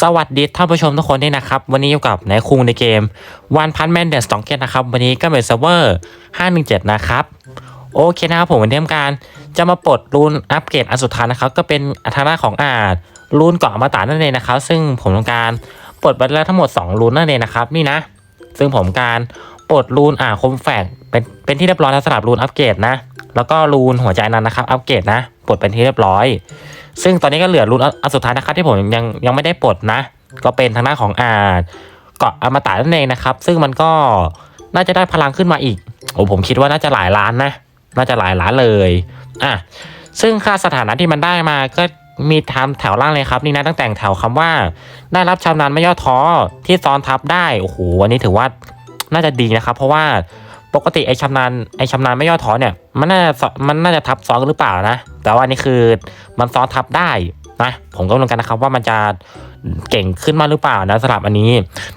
สวัสดีท่านผู้ชมทุกคนด้วยนะครับ วันนี้อยู่กับนายคุงในเกม One Punch Man Dead Stalker นะครับ วันนี้ก็เป็นเซิร์ฟเวอร์ 517 นะครับ โอเคนะครับผมวันนี้ทำการจะมาปลดรูนอัปเกรดอันสุดท้ายนะครับ ก็เป็นอัธนาของอาจรูนเกาะอมตะนั่นเองนะครับ ซึ่งผมทำการปลดไปแล้วทั้งหมด 2 รูนนั่นเองนะครับนี่นะ ซึ่งผมการปลดรูนอ่าคมแฝกเป็นเป็นที่เรียบร้อยแล้วสำหรับรูนอัปเกรดนะ แล้วก็รูนหัวใจนั้นนะครับอัปเกรดนะปลดเป็นที่เรียบร้อย ซึ่งตอนนี้ก็เหลือรุ่นอันสุดท้ายนะครับที่ผมยังยังไม่ได้ปลดนะ ก็เป็นทางหน้าของอาเกาะอมตะนั่นเองนะครับ ซึ่งมันก็น่าจะได้พลังขึ้นมาอีกโอ้ผมคิดว่าน่าจะหลายล้านนะ น่าจะหลายล้านเลยอะซึ่งค่าสถานะที่มันได้มาก็มีทำแถวล่างเลยครับ นี่นะตั้งแต่งแถวคำว่า ได้รับชำนาญไม่ย่อท้อที่ซ้อนทับได้โอ้โหอันนี้ถือว่าน่าจะดีนะครับ เพราะว่า ปกติไอชำนาญไอชำนาญไม่ย่อท้อเนี่ยมันน่าจะมันน่าจะทับซ้อนหรือเปล่านะ แต่ว่านี่คือมันซ้อนทับได้นะผมก็ไม่รู้กันนะครับว่ามันจะเก่งขึ้นมาหรือเปล่านะสำหรับอันนี้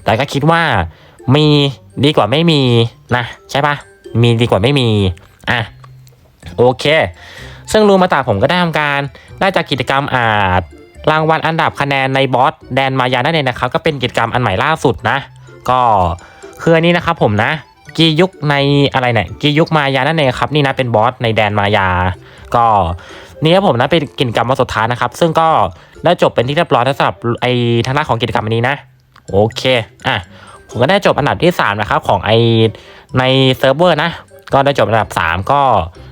แต่ก็คิดว่ามีดีกว่าไม่มีนะใช่ปะมีดีกว่าไม่มีอะโอเค ซึ่งรูมาตาผมก็ได้ทำการได้จากกิจกรรมอาจรางวัลอันดับคะแนนในบอสแดนมายานั่นเองนะครับก็เป็นกิจกรรมอันใหม่ล่าสุดนะ ก็คืออันนี้นะครับผมนะ กียุคในอะไรเนี่ยกียุคมายานั่นเองครับนี่นะเป็นบอสในแดนมายา ก็นี่ครับผมนะเป็นกิจกรรมวันสุดท้ายนะครับ ซึ่งก็ได้จบเป็นที่เรียบร้อยแล้วสำหรับไอทางด้านของกิจกรรมอันนี้นะ โอเคอะผมก็ได้จบอันดับที่สามนะครับ ของไอในเซิร์ฟเวอร์นะ ก็ได้จบอันดับสามก็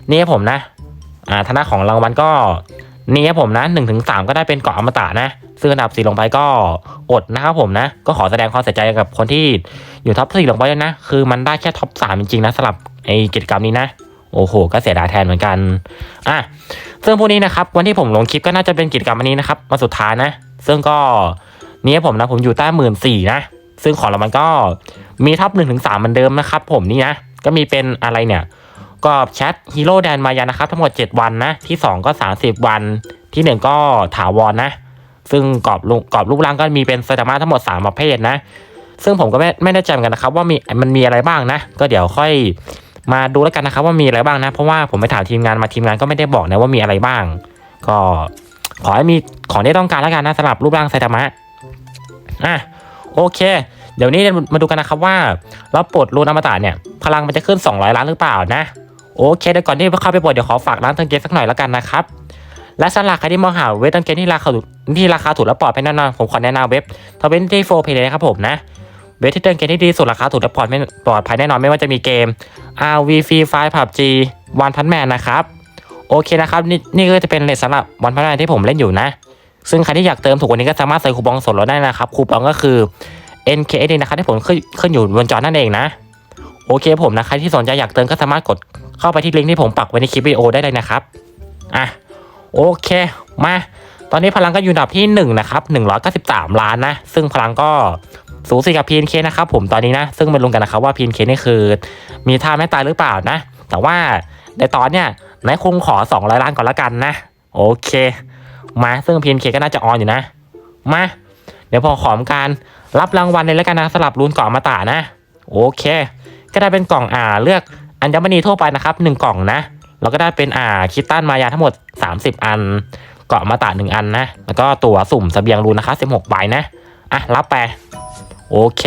นี่ครับผมนะอ่าทางด้านของรางวัลก็นี่ครับผมนะหนึ่งถึงสามก็ได้เป็นเกาะอมตะนะ ซึ่งอันดับสี่ลงไปก็อดนะครับผมนะ ก็ขอแสดงความเสียใจกับคนที่อยู่ท็อปสี่ลงไปด้วยนะ คือมันได้แค่ท็อปสามจริงๆนะสำหรับไอกิจกรรมนี้นะโอ้โห ก็เสียดายแทนเหมือนกัน อะ ซึ่งพวกนี้นะครับ วันที่ผมลงคลิปก็น่าจะเป็นกิจกรรมอันนี้นะครับมาสุดท้ายนะ ซึ่งก็นี่ผมนะ ผมอยู่ใต้หมื่นสี่นะ ซึ่งของเรามันก็มีท็อปหนึ่งถึงสามเหมือนเดิมนะครับ ผมนี่นะ ก็มีเป็นอะไรเนี่ย ก็แชทฮีโร่แดนมายานะครับ ทั้งหมด 7 วันนะ ที่ 2 ก็ 30 วัน ที่ 1 ก็ถาวรนะ ซึ่งกรอบกรอบรูปร่างก็มีเป็นสตาร์มาทั้งหมด 3 ประเภทนะ ซึ่งผมก็ไม่ไม่แน่ใจเหมือนกันนะครับ ว่ามีมันมีอะไรบ้างนะ ก็เดี๋ยวค่อยมาดูแล้วกันนะครับ ว่ามีอะไรบ้างนะ เพราะว่าผมไปถามทีมงานมาทีมงานก็ไม่ได้บอกนะว่ามีอะไรบ้าง ก็ขอให้มีของที่ต้องการแล้วกันนะสำหรับรูปร่างไซตามะอะโอเค เดี๋ยวนี้มาดูกันนะครับว่าเราปลดรูนอมตะเนี่ยพลังมันจะขึ้น 200 ล้านหรือเปล่านะโอเคเดี๋ยวก่อนที่เข้าไปปลดเดี๋ยวขอฝากร้านเติมเกมสักหน่อยแล้วกันนะครับ และสำหรับใครที่มองหาเว็บเติมเกมที่ราคาถูกที่ราคาถูกและปลอดภัยแน่นอนผมขอแนะนำเว็บทเวนตี้โฟร์เพย์เลยนะครับผมนะเว็บที่เติมเกมที่ดีสุดราคาถูกและปลอดปลอดภัยแน่นอนไม่ว่าจะมีเกม RV Free Fire PUBG One Punch Man นะครับโอเคนะครับนี่นี่ก็จะเป็นเลทสำหรับ One Punch Man ที่ผมเล่นอยู่นะ ซึ่งใครที่อยากเติมถูกกว่านี้ก็สามารถใส่คูปองส่วนลดได้นะครับคูปองก็คือ NKD นะครับที่ผมขึ้นขึ้นอยู่บนจอนั่นเองนะ โอเคผมนะใครที่สนใจอยากเติมก็สามารถกดเข้าไปที่ลิงก์ที่ผมปักไว้ในคลิปวิดีโอได้เลยนะครับอะ โอเค มา ตอนนี้พลังก็อยู่อันดับที่1นะครับ193 ล้านนะ ซึ่งพลังก็สูสีกับ PNK นะครับผมตอนนี้นะ ซึ่งมาลุ้นกันนะครับว่า PNK นี่คือ มีท่าไม่ตายหรือเปล่านะ แต่ว่าในตอนเนี้ยนายคงขอ 200 ล้านก่อนละกันนะ โอเค มาซึ่ง PNK ก็น่าจะออนอยู่นะ มา เดี๋ยวพอขอมการรับรางวัลเลยแล้วกันนะสำหรับรุนกาะองมาตานะ โอเค ก็ได้เป็นกล่องอ่าเลือกอัญมณีทั่วไปนะครับหนึ่งกล่องนะ แล้วก็ได้เป็นอ่าคิตตันมายาทั้งหมด 30 อัน เกาะมาตาหนึ่งอันนะ แล้วก็ตั๋วสุ่มเสบียงรูนนะคะ 16 ใบนะ อะ รับไป โอเค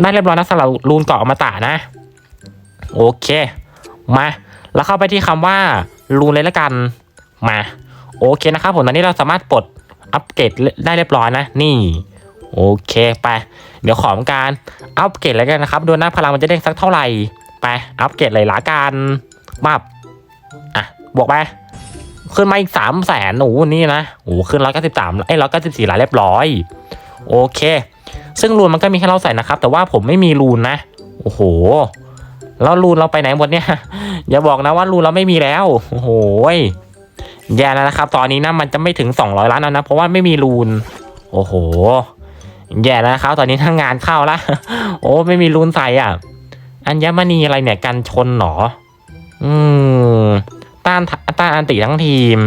ได้เรียบร้อยนะสำหรับรูนเกาะอมาตานะ โอเค มา แล้วเข้าไปที่คำว่ารูนเลยล้วกัน มา โอเคนะครับผมตอนนี้เราสามารถปลดอัปเกรดได้เรียบร้อยนะ นี่ โอเคไป เดี๋ยวขอมการอัปเกรดแล้วกันนะครับ ดูนะพลังมันจะเด้งสักเท่าไหร่ ไป อัปเกรดเลยละกันมาบ อะบวกไป ขึ้นมาอีกสามแสนโอ้โหนี่นะโอ้ขึ้นร้อยเก้าสิบสามไอ้ร้อยเก้าสิบสี่ล้านเรียบร้อย โอเค ซึ่งรูนมันก็มีแค่เราใส่นะครับ แต่ว่าผมไม่มีรูนนะ โอ้โห แล้วรูนเราไปไหนหมดเนี่ย อย่าบอกนะว่ารูนเราไม่มีแล้ว โอ้โหแย่แล้วนะครับ ตอนนี้นะมันจะไม่ถึงสองร้อยล้านแล้วนะ เพราะว่าไม่มีรูน โอ้โห แย่แล้วนะครับตอนนี้ทั้งงานเข้าละ โอ้ไม่มีรูนใส่อะ อัญมณีอะไรเนี่ยกันชนหนอ อืมต้านต้านอันติทั้งทีม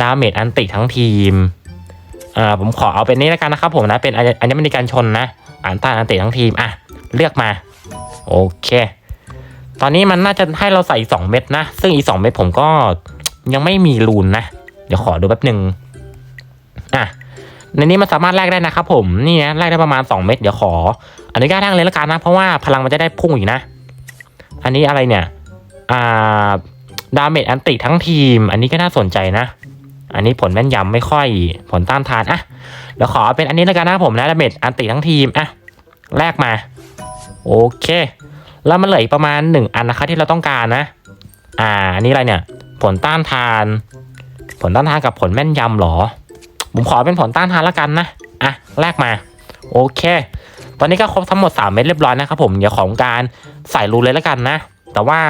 ดาเมจอันติทั้งทีมอ่าผมขอเอาเป็นนี้แล้วกันนะครับผมนะ เป็นอัญมณีกันชนนะ อ่านต้านอันติทั้งทีม อะ เลือกมา โอเค ตอนนี้มันน่าจะให้เราใส่สองเม็ดนะ ซึ่งอีสองเม็ดผมก็ยังไม่มีรูนนะ เดี๋ยวขอดูแป๊บหนึ่งอะในนี้มันสามารถแลกได้นะครับผมนี่นะแลกได้ประมาณ 2 เม็ดเดี๋ยวขออนุญาตแลกเลยละกันนะ เพราะว่าพลังมันจะได้พุ่งอีกนะ อันนี้อะไรเนี่ย อ่าดาเมจอันติทั้งทีม อันนี้ก็น่าสนใจนะ อันนี้ผลแม่นยำไม่ค่อยผลต้านทานอะเดี๋ยวขอเป็นอันนี้แล้วกันนะผมนะดาเมจอันติทั้งทีมอะแลกมา โอเค แล้วมันเหลืออีกประมาณ 1 อันนะคะที่เราต้องการนะ อ่าอันนี้อะไรเนี่ย ผลต้านทาน ผลต้านทานกับผลแม่นยำเหรอ ผมขอเป็นผลต้านทานละกันนะอะแลกมาโอเค ตอนนี้ก็ครบทั้งหมด 3 เม็ดเรียบร้อยนะครับผม เดี๋ยวของการใส่รูเลยละกันนะ แต่ว่า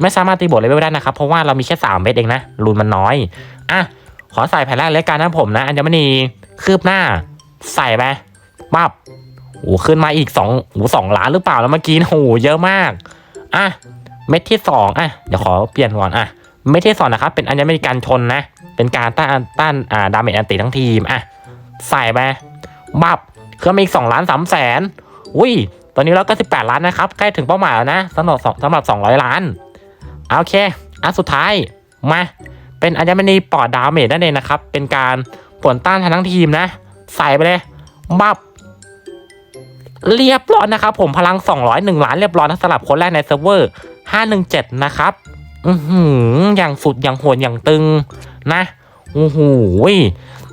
ไม่สามารถตีบทเลเวลได้นะครับ เพราะว่าเรามีแค่ 3 เม็ดเองนะรูนมันน้อย อะ ขอใส่แผ่นแรกเลยกันนะผมนะ อัญมณีคืบหน้า ใส่ไปปับโอ้ขึ้นมาอีก2โอ้สองล้านหรือเปล่าแล้วเมื่อกี้โอ้เยอะมาก อะ เม็ดที่สองอะ เดี๋ยวขอเปลี่ยนก่อนอะ เม็ดที่สองนะครับ เป็นอัญมณีการชนนะ เป็นการต้านต้านอ่าดาเมจอันติทั้งทีม อะ ใส่ไปบับเครื่มาอีกสองล้านสามแสนอุ้ย ตอนนี้เราก็สิบแปดล้านนะครับ ใกล้ถึงเป้าหมายแล้วนะสำหรับสำหรับสองร้อยล้าน โอเคอันสุดท้ายมาเป็นอัญมณีปอดดาเมจนั่นเองนะครับ เป็นการผลต้านทานทั้งทีมนะ ใส่ไปเลยบับเรียบร้อยนะครับ ผมพลัง 201 ล้านเรียบร้อยนะสำหรับคนแรกในเซิร์ฟเวอร์ 517 นะครับ อือหืออย่างสุดอย่างโหดอย่างตึงนะโอ้โห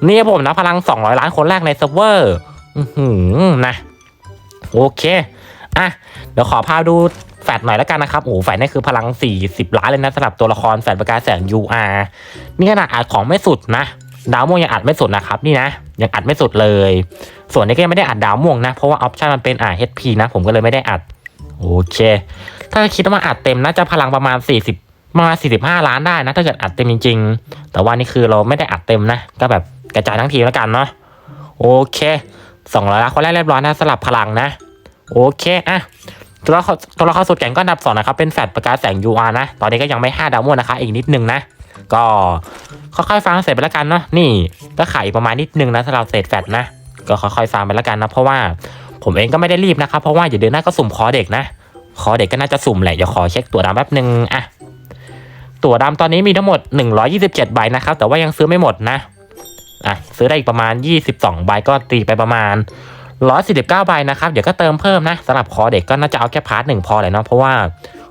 นี่ผมนะพลัง 200 ล้านคนแรกในเซิร์ฟเวอร์ อือหือนะ โอเค อะ เดี๋ยวขอพาดู แฟดหน่อยแล้วกันนะครับโอ้โหแฟดนี่คือพลัง 40 ล้านเลยนะสำหรับตัวละครแฟดประกายแสง UR นี่ขนาดอัดของไม่สุดนะ ดาวม่วงยังอัดไม่สุดนะครับนี่นะยังอัดไม่สุดเลย ส่วนนี้ก็ยังไม่ได้อัดดาวม่วงนะ เพราะว่าออปชันมันเป็นอ่า HP นะผมก็เลยไม่ได้อัดโอเค ถ้าคิดว่าอัดเต็มน่าจะพลังประมาณ 40มา45 ล้านได้นะ ถ้าเกิดอัดเต็มจริง ๆ แต่ว่านี่คือเราไม่ได้อัดเต็มนะ ก็แบบกระจายทั้งทีมแล้วกันเนาะโอเค200ล้านคนแรกเรียบร้อยนะสลับพลังนะ โอเคอะ ตัวละครตัวละครสุดแก่งก็นับสองนะครับเป็นแฟดประกายแสง UR นะ ตอนนี้ก็ยังไม่ 5 ดาวมวนะคะอีกนิดนึงนะ ก็ค่อยๆฟังเสร็จไปแล้วกันเนาะนี่ก็ขายประมาณนิดนึงนะสำหรับเศษแฟดนะ ก็ค่อยๆฟังไปแล้วกันนะ เพราะว่าผมเองก็ไม่ได้รีบนะครับเพราะว่าอย่าเดือนหน้าก็สุ่มคอเด็กนะคอเด็กก็น่าจะสุ่มแหละเดี๋ยวขอเช็คตัวดำแป๊บนึงอะตัวดำตอนนี้มีทั้งหมด 127 ใบนะครับแต่ว่ายังซื้อไม่หมดนะอะซื้อได้อีกประมาณ 22 ใบก็ตีไปประมาณ 149ใบนะครับ เดี๋ยวก็เติมเพิ่มนะสำหรับคอเด็กก็น่าจะเอาแค่พาร์ทหนึ่งพอเลยเนาะเพราะว่า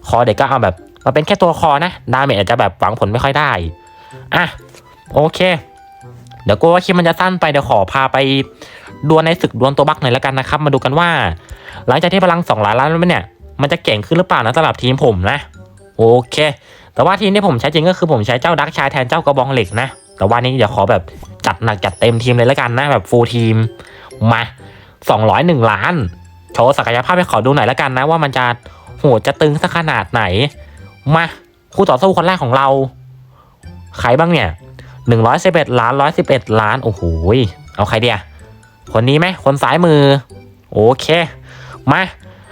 คอเด็กก็เอาแบบมาเป็นแค่ตัวคอนะดาเมจอาจจะแบบหวังผลไม่ค่อยได้อะโอเค เดี๋ยวกูว่าคลิปมันจะสั้นไปเดี๋ยวขอพาไปดวลในศึกดวลตัวบักหน่อยแล้วกันนะครับ มาดูกันว่า หลังจากที่พลัง2ล้านล้านแล้วเนี่ย มันจะเก่งขึ้นหรือเปล่านะสำหรับทีมผมนะ โอเค แต่ว่าทีมที่ผมใช้จริงก็คือผมใช้เจ้าดักชายแทนเจ้ากระบองเหล็กนะแต่ว่านี้เดี๋ยวขอแบบจัดหนักจัดเต็มทีมเลยแล้วกันนะแบบฟูลทีมมา 201 ล้าน โชว์ศักยภาพให้ขอดูหน่อยแล้วกันนะว่ามันจะโหดจะตึงสักขนาดไหน มาคู่ต่อสู้คนแรกของเรา ใครบ้างเนี่ย 111 ล้าน 111 ล้าน โอ้โห เอาใครเดียคนนี้ไหมคนซ้ายมือ โอเค มา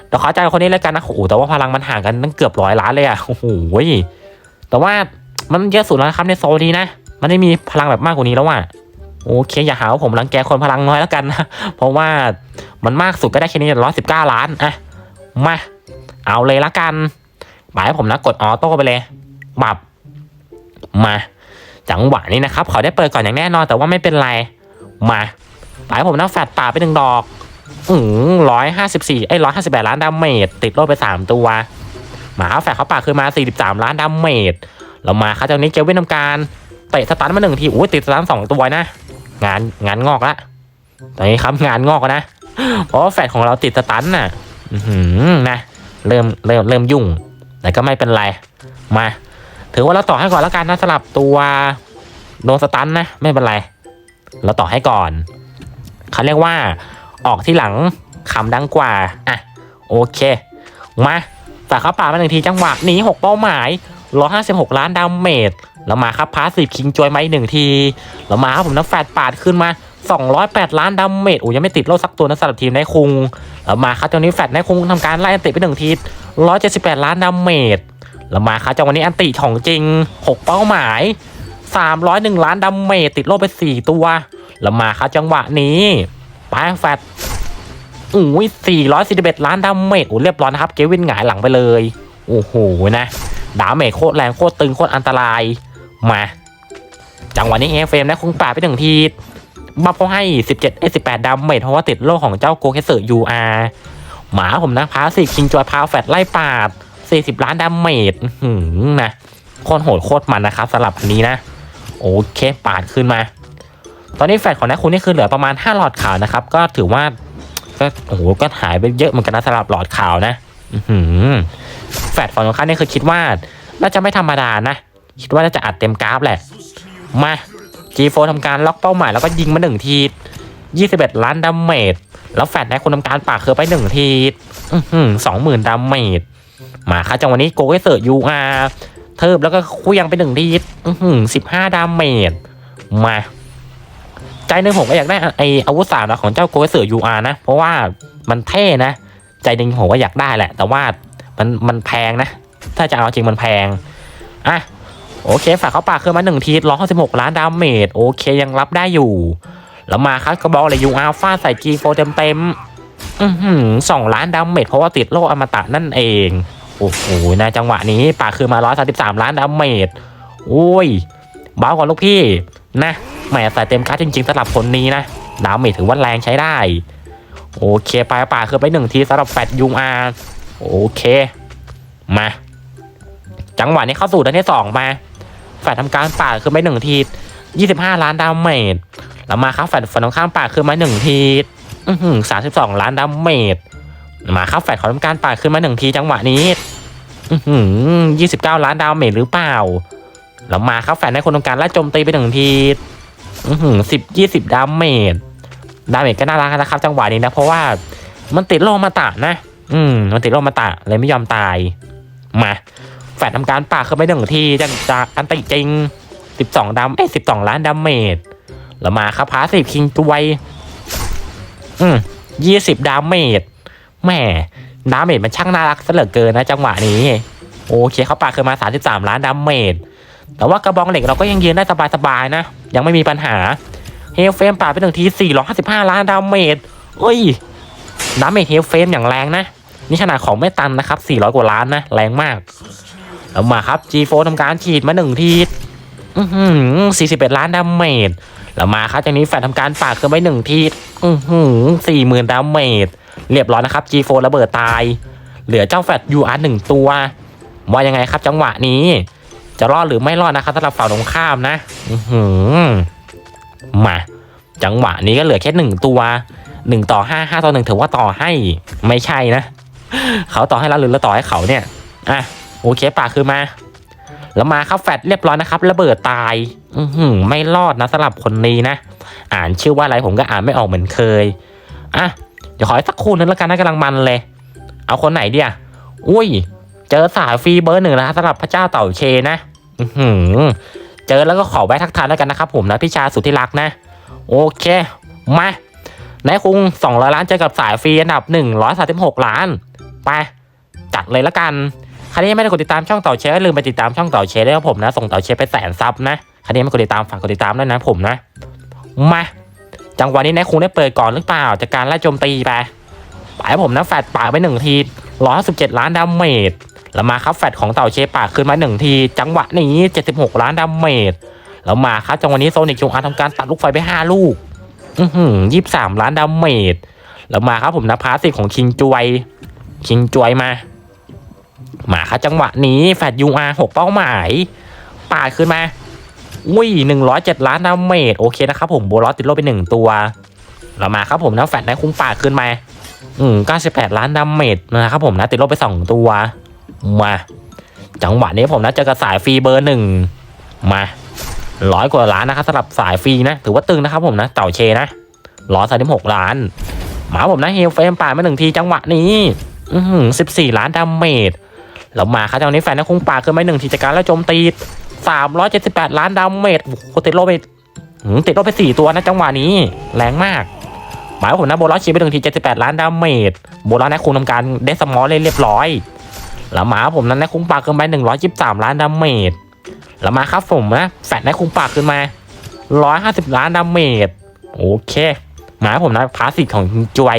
เดี๋ยวขอใจคนนี้แล้วกันนะ โอ้โห แต่ว่าพลังมันห่างกันตั้งเกือบร้อยล้านเลยอะโอ้โห แต่ว่ามันเยอะสุดแล้วครับในโซนนี้นะ มันไม่มีพลังแบบมากกว่านี้แล้วว่ะ โอเคอย่าหาว่าผมรังแกคนพลังน้อยแล้วกันนะ เพราะว่ามันมากสุดก็ได้แค่นี้ร้อยสิบเก้าล้านอะมา เอาเลยละกันหมายให้ผมนะกดออโต้ไปเลยบับมาจังหวะนี้นะครับเขอได้เปิดก่อนอย่างแน่นอน แต่ว่าไม่เป็นไรมาหมายให้ผมนะแฟดป่าไปหนึ่งดอกอืมร้อยห้าสิบสี่ไอ้ร้อยห้าสิบแปดล้านดาเมจติดโลดไปสามตัวหมาแฟดเขาป่าคือมาสี่สิบสามล้านดาเมจเรามาครับเจ้านี้เจวินทำการเตะสตันมาหนึ่งทีอุ้ยติดสตันสองตัวนะ งานงานงอกละตอนนี้ครับงานงอกนะเพราะว่าแฟดของเราติดสตันน่ะนะเริ่มเริ่มเริ่มยุ่ง แต่ก็ไม่เป็นไร มา ถือว่าเราต่อให้ก่อนแล้วกันนะสลับตัวโดนสตันนะไม่เป็นไร เราต่อให้ก่อนเขาเรียกว่าออกที่หลังคำดังกว่าอะโอเค มาฝากเขาป่ามาหนึ่งทีจังหวะหนีหกเป้าหมาย 156 ล้านดาเมจแล้วมาครับพาสซีฟคิงจอยมาอีกหนึ่งทีแล้วมาครับผมน้ำแฟดปาดขึ้นมา 208 ล้านดาเมจโอ้ยังไม่ติดโลสักตัวนะสำหรับทีมนายคุงแล้วมาครับตอนนี้แฟดนายคุงทำการไล่อันติไปหนึ่งที178 ล้านดาเมจแล้วมาครับจังวันนี้อันติของจริง 6 เป้าหมาย 301 ล้านดาเมจติดโลไป 4 ตัวแล้วมาครับจังหวะนี้ปาแฟดอุ้ย441 ล้านดาเมจโอ้เรียบร้อยนะครับเกวินหงายหลังไปเลยโอ้โหนะ ดาเมจโคตรแรงโคตรตึงโคตรอันตราย มา จังหวะนี้เอฟเฟมนะคงป่าดไปหนึ่งทีบัฟเขาให้ 17เอ้18ดาเมจเพราะว่าติดโล่ของเจ้าโกเคสึยูอาหมาผมนะพาสิคิงจอยพาวแฟตไล่ปาด 40 ล้านดาเมจหือนะโคตรโหดโคตรมันนะครับสำหรับอันนี้นะ โอเคปาดขึ้นมา ตอนนี้แฟตของนักคุณนี่คือเหลือประมาณ 5 หลอดขาวนะครับ ก็ถือว่าก็โอ้โหก็หายไปเยอะเหมือนกันนะสำหรับหลอดขาวนะ แฟตฝั่งตรงข้ามนี่คือคิดว่า น่าจะไม่ธรรมดานะ คิดว่าน่าจะอัดเต็มกราฟแหละ มา G4 ทำการล็อกเป้าหมายแล้วก็ยิงมาหนึ่งที 21 ล้านดาเมจ แล้วแฟดในคนทำการปากเคอไปหนึ่งทีสองหมื่นดาเมจ มาค่ะจังวะนี้โกเกเซอร์ยูอาร์เทิบแล้วก็คุยยังไปหนึ่งทีสิบห้าดาเมจ มา ใจหนึ่งผมก็อยากได้ไออาวุธสามนะของเจ้าโกเกเซอร์ยูอาร์นะ เพราะว่ามันเท่นะ ใจหนึ่งผมก็อยากได้แหละ แต่ว่ามันมันแพงนะ ถ้าจะเอาจริงมันแพง อะ โอเค ฝากเขาปากเครื่องมาหนึ่งทีร้อยสิบหกล้านดาเมจโอเคยังรับได้อยู่ แล้วมาครับกระบอกเลยยูอัลฟาใส่ G4 เต็มเต็มๆสองล้านดาเมจเพราะว่าติดโล่อมตะนั่นเอง โอ้โหนะจังหวะนี้ปากคือมาร้อยสาสิบสามล้านดาเมจโอ้ยบ้ากว่าลูกพี่นะแหมใส่เต็มคัดจริงๆสำหรับคนนี้นะดาเมจถือว่าแรงใช้ได้ โอเคไปลายปาคือไปหนึ่งทีสำหรับแฟดยูอาโอเคมา จังหวะนี้เข้าสู่ดือนที่สองมา แฟดทำการป่าคือไม่หนึ่งทียี่สิบห้าล้านดาเมจแล้วมาครับแฟดฝันตรงข้ามป่าคือมาหนึ่งทีสามสิบสองล้านดาเมจมาครับแฟดขอทำการป่าขึ้นมาหนึ่งทีจังหวะนี้ยี่สิบเก้าล้านดาเมจหรือเปล่า แล้วมาครับแฟดให้คนตรงการไล่โจมตีไปหนึ่งทีสิบยี่สิบดาเมจ ดาเมจก็น่ารักนะครับ จังหวะนี้นะ เพราะว่ามันติดโลมาตะนะ อืม มันติดโลมาตะเลยไม่ยอมตาย มา แฟดทำการป่าเข้าไปหนึ่งทีจากจากอันติจริง 12ดำเอ้สิบสองล้านดาเมจแล้วมาครับพาสิบคิงตัวยอืมยี่สิบดาเมจแหม่ดาเมจมันช่างน่ารักซะเหลือเกินนะจังหวะนี้ โอเคเขาปากขึ้นมาสามสิบสามล้านดาเมจแต่ว่ากระบองเหล็กเราก็ยังยืนได้สบายๆนะ ยังไม่มีปัญหา เฮลเฟมป่าดไปหนึ่งทีสี่ร้อยห้าสิบห้าล้านดาเมจเอ้ยดาเมจเฮลเฟมอย่างแรงนะ นี่ขนาดของไม่ตันนะครับ 400 กว่าล้านนะ แรงมากแล้วมาครับ G4 ทำการฉีดมาหนึ่งทีอือหือ41 ล้านดาเมจแล้วมาครับจากนี้แฟนทำการปากขึ้นไปหนึ่งทีอือหือสี่หมื่นดาเมจเรียบร้อยนะครับ G4 ระเบิดตาย เหลือเจ้าแฟด UR หนึ่งตัวว่ายังไงครับจังหวะนี้ จะรอดหรือไม่รอดนะครับสำหรับฝั่งตรงข้ามนะ อือหือ มา จังหวะนี้ก็เหลือแค่หนึ่งตัวหนึ่งต่อห้าห้าต่อหนึ่งถือว่าต่อให้ไม่ใช่นะ เขาต่อให้เราหรือเราต่อให้เขาเนี่ยอะโอเคป่าคือมา แล้วมาครับแฟดเรียบร้อยนะครับระเบิดตาย อือหือไม่รอดนะสำหรับคนนี้นะ อ่านชื่อว่าอะไรผมก็อ่านไม่ออกเหมือนเคยอะเดี๋ยวขอให้สักคู่นึงแล้วกันนะกำลังมันเลย เอาคนไหนเดียอุ้ย เจอสายฟรีเบอร์หนึ่งแล้วสำหรับพระเจ้าเต่าเชนะ อือหือ จอแล้วก็ขอแวะทักทายแล้วกันนะครับผมนะพี่ชาสุดที่รักนะ โอเค มานายคุง200 ล้านเจอกับสายฟรีอันดับ 136 ล้าน ไป จัดเลยละกันใครที่ยังไม่ได้กดติดตามช่องเต่าเชฟลืมไปติดตามช่องเต่าเชฟด้วยครับผมนะ ส่งเต่าเชฟไปแสนซับนะใครที่ยังไม่กดติดตามฝากกดติดตามด้วยนะผมนะ มา จังหวะนี้นายคุงได้เปิดก่อนหรือเปล่า จากการไล่โจมตีไปไปผมนะแฟดป่าไปหนึ่งทีร้อยสิบเจ็ดล้านดาเมจ แล้วมาครับแฟดของเต่าเชป่าขึ้นมาหนึ่งทีจังหวะนี้เจ็ดสิบหกล้านดาเมจแล้วมาครับจังหวะนี้โซนิกจงอาทำการตัดลูกไฟไปห้าลูก อือหือยี่สามล้านดาเมจแล้วมาครับผมนะพาสซีฟของคิงจวยคิงจวยมา มาครับจังหวะนี้แฟดยูอาร์หกเป้าหมายปาดขึ้นมาอุ้ยหนึ่งร้อยเจ็ดล้านดาเมจโอเคนะครับผมโบลอสติดลบไปหนึ่งตัวแล้วมาครับผมนะแฟดได้คุ้มปาดขึ้นมา อืมเก้าสิบแปดล้านดาเมจนะครับผมนะติดลบไปสองตัว มา จังหวะนี้ผมนะเจอกระสายฟรีเบอร์หนึ่งมาร้อยกว่าล้านนะครับสำหรับสายฟรีนะ ถือว่าตึงนะครับผมนะเต่าเชนะร้อยสามสิบหกล้าน หมาผมนะเฮลเฟมป่าดมาหนึ่งทีจังหวะนี้อืสิบสี่ล้านดาเมจแล้วมาครับจังหวะนี้แฟนนะคงป่าดขึ้นมาหนึ่งทีจากการแล้วโจมตีสามร้อยเจ็ดสิบแปดล้านดาเมจโอ้โหติดลไปติดลบไปสี่ตัวนะจังหวะนี้ แรงมากหมายผมนะโบลอสชีไปหนึ่งทีเจ็ดสิบแปดล้านดาเมจโบลอสนะคงทำการเดสมอลเลยเรียบร้อย แล้วหมาผมนั้นนะคงปาดขึ้นไปหนึ่งร้อยสิบสามล้านดาเมจแล้วมาครับผมนะแฟดได้คุ้มปากขึ้นมา150ล้านดาเมจโอเค หมายผมนะพาสซีฟของจวย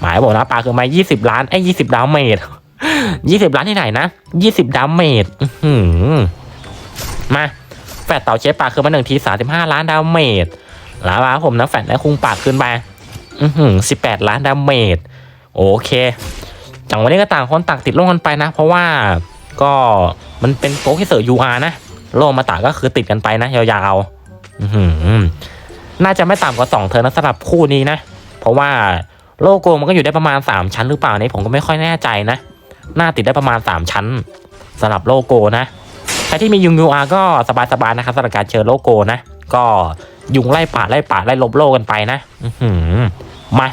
หมายผมนะปลากขึ้นมา20ล้านไอ้20ดาเมจ20ล้านที่ไหนนะ20ดาเมจมาแฟดเต่าเชฟปลากขึ้นมาหนึ่งที35ล้านดาเมจแล้วมาผมนะแฟนได้คุงปากขึ้นไปอือหือสิบแปดล้านดาเมจโอเค จังวันนี้ก็ต่างคนต่างติดโลกกันไปนะ เพราะว่าก็มันเป็นโป๊กที่เสือ UR นะ โลมาตาก็คือติดกันไปนะยาวๆน่าจะไม่ต่ำกว่า2เทอร์นะสำหรับคู่นี้นะ เพราะว่าโลโก้มันก็อยู่ได้ประมาณ 3 ชั้นหรือเปล่านี่ผมก็ไม่ค่อยแน่ใจนะน่าติดได้ประมาณ 3 ชั้นสำหรับโลโก้นะใครที่มียุง UR ก็สบายๆนะครับสำหรับการเจอโลโก้นะ ก็ยุงไล่ป่าไล่ป่าไล่ลบโลกันไปนะอืมา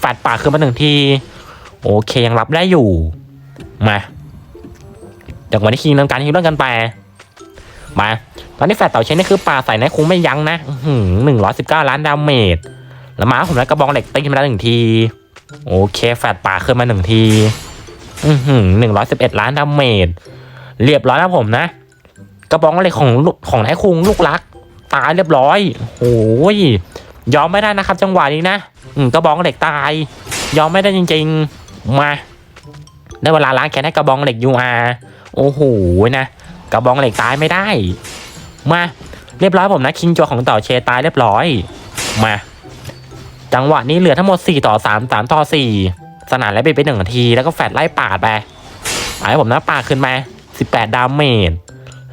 แฟดป่ากขึ้นมาหนึ่งที โอเคยังรับได้อยู่ มาจากวันนี้คิงทำการฮิวเรื่องกันไปมาตอนนี้แฟดเต่าเชนนี่คือป่าใส่นะคงไม่ยั้งนะหนึ่งร้อยสิบเก้าล้านดาเมจแล้วมาผมได้กระบองเหล็กตีมาแล้วหนึ่งที โอเค แฟดป่าขึ้นมาหนึ่งทีหนึ่งร้อยสิบเอ็ดล้านดาเมจเรียบร้อยแล้วผมนะ กระบองเหล็กของของนายคุงลูกรัก ตายเรียบร้อยโอ้ยยอมไม่ได้นะครับ จังหวะนี้นะอืกระบองเหล็กตาย ยอมไม่ได้จริง ๆ มาได้เวลาล้างแค้นให้กระบองเหล็ก UR โอ้โหนะ กระบองเหล็กตายไม่ได้ มาเรียบร้อยผมนะคิงจัวของต่าเชตายเรียบร้อย มา จังหวะนี้เหลือทั้งหมด 4 ต่อ 3 3 ต่อ 4 สนานและไปไปหนึ่งนาทีแล้วก็แฟดไล่ปาดไปไปผมนะปาดขึ้นมา18 ดาเมจ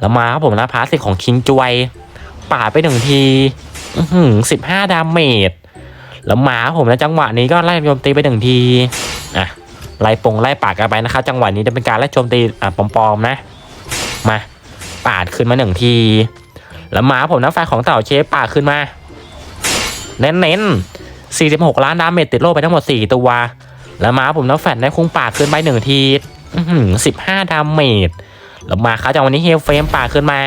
แล้วมาครับผมนะพาสสิของคิงจวยปาดไปหนึ่งทีอือหือ15ดาเมจแล้วมาครับผมนะจังหวะนี้ก็ไล่โจมตีไปหนึ่งที อะไล่ปงไล่ปาดกันไปนะครับ จังหวะนี้จะเป็นการไล่โจมตีอะปลอมๆนะ มาปาดขึ้นมาหนึ่งที แล้วมาผมน้ำไฟของเต่าเชฟปาดขึ้นมา เน้นๆ46 ล้านดาเมจติดโลไปทั้งหมด 4 ตัว แล้วมาผมน้ำแฟดได้คงปาดขึ้นไปหนึ่งทีอื้อหือ15ดาเมจแล้วมาครับจังหวะนี้เฮลเฟมปาดขึ้นมา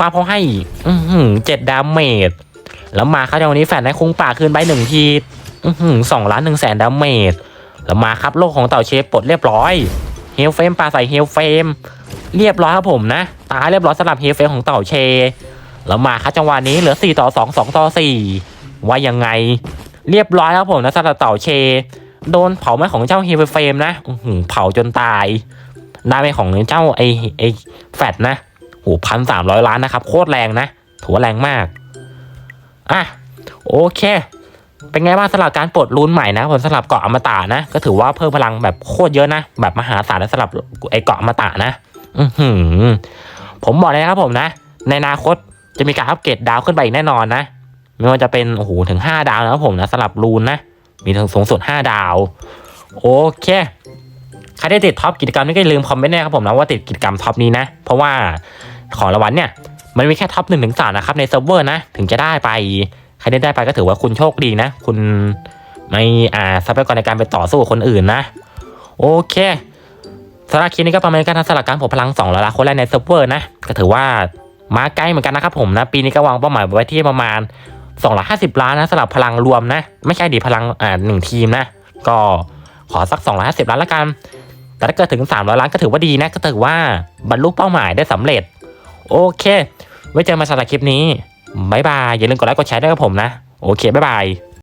มาพอให้อือหือ7ดาเมจแล้วมาครับจังหวะนี้แฟดได้คงปาดขึ้นไปหนึ่งที สองล้านหนึ่งแสนดาเมจแล้วมาครับโลกของเต่าเชฟปลดเรียบร้อยเฮลเฟมปลาใส่เฮลเฟมเรียบร้อยครับผมนะ ตายเรียบร้อยสำหรับเฮลเฟมของเต่าเชแล้วมาครับจังหวะนี้เหลือ 4 ต่อ 2 2 ต่อ 4 ว่ายังไง เรียบร้อยครับผมนะสำหรับเต่าเช โดนเผาไหม้ของเจ้าเฮลเฟมนะอืเผาจนตายได้ไหมของเจ้าไอไอแฟดนะโหพันสามร้อยล้านนะครับ โคตรแรงนะถือว่าแรงมาก อะ โอเค เป็นไงบ้างสำหรับการปลดรูนใหม่นะผลสำหรับเกาะอมตะนะ ก็ถือว่าเพิ่มพลังแบบโคตรเยอะนะ แบบมหาศาลนะสำหรับไอเกาะอมตะนะ อือหือผมบอกเลยนะครับผมนะ ในอนาคตจะมีการอัปเกรดดาวขึ้นไปอีกแน่นอนนะ ไม่ว่าจะเป็นโอ้โหถึง 5 ดาวนะครับผมนะสำหรับรูนนะ มีถึงสูงสุด 5 ดาว โอเคใครได้ติดท็อปกิจกรรมนี้ก็อย่าลืมคอมเมนต์นะครับผมนะว่าติดกิจกรรมท็อปนี้นะ เพราะว่าของรางวัลเนี่ยมันมีแค่ท็อปหนึ่งถึงสามนะครับในเซิร์ฟเวอร์นะ ถึงจะได้ไป ใครได้ได้ไปก็ถือว่าคุณโชคดีนะ คุณไม่อ่าทรัพยากรในการไปต่อสู้กับคนอื่นนะ โอเคสำหรับคลิปนี้ก็ประมาณการทำสลักการผมพลัง2ล้านคนแรกในเซิร์ฟเวอร์นะ ก็ถือว่ามาใกล้เหมือนกันนะครับผมนะ ปีนี้ก็วางเป้าหมายไว้ที่ประมาณ250 ล้านนะสำหรับพลังรวมนะ ไม่ใช่ดิพลังอ่าหนึ่งทีมนะ ก็ขอสัก 250 ล้านละกัน แต่ถ้าเกิดถึง 300 ล้านก็ถือว่าดีนะ ก็ถือว่าบรรลุเป้าหมายได้สำเร็จ โอเค ไว้เจอกันมาสำหรับคลิปนี้ บ๊ายบาย อย่าลืมกดไลค์กดแชร์ด้วยกับผมนะ โอเค บ๊ายบาย